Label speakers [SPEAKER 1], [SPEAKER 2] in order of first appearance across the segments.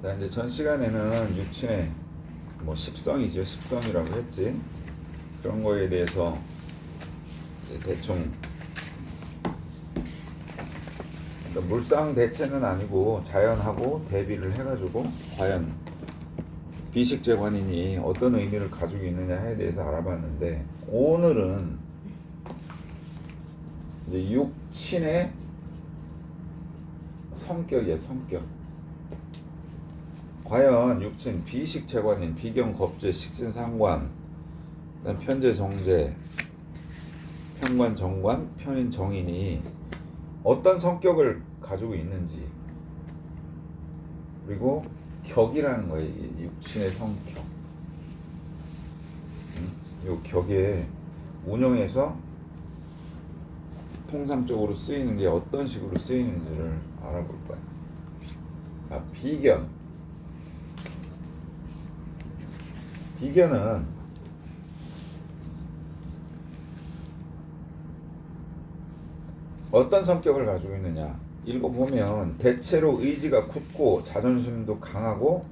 [SPEAKER 1] 자 이제 전 시간에는 육친의 뭐 십성이죠. 십성이라고 했지. 그런 거에 대해서 이제 대충. 그러니까 물상 대체는 아니고 자연하고 대비를 해가지고 과연 비식재관인이 어떤 의미를 가지고 있느냐에 대해서 알아봤는데 오늘은 이제 육친의 성격이에요 성격 과연 육친 비식재관인 비경 겁재 식진 상관 편재 정재 편관 정관 편인 정인이 어떤 성격을 가지고 있는지 그리고 격이라는 거예요 이 육친의 성격 음, 요 격에 운영에서 통상적으로 쓰이는 게 어떤 식으로 쓰이는지를 알아볼 거야. 아, 비견. 비견은 어떤 성격을 가지고 있느냐? 읽어보면 대체로 의지가 굳고 자존심도 강하고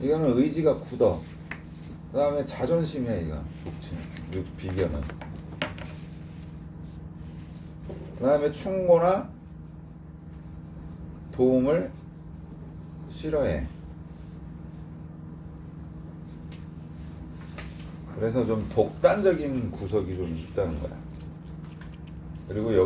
[SPEAKER 1] 이거는 의지가 굳어. 그 다음에 자존심이야 이거. 비견은. 그 다음에 충고나 도움을 싫어해. 그래서 좀 독단적인 구석이 좀 있다는 거야. 그리고 여기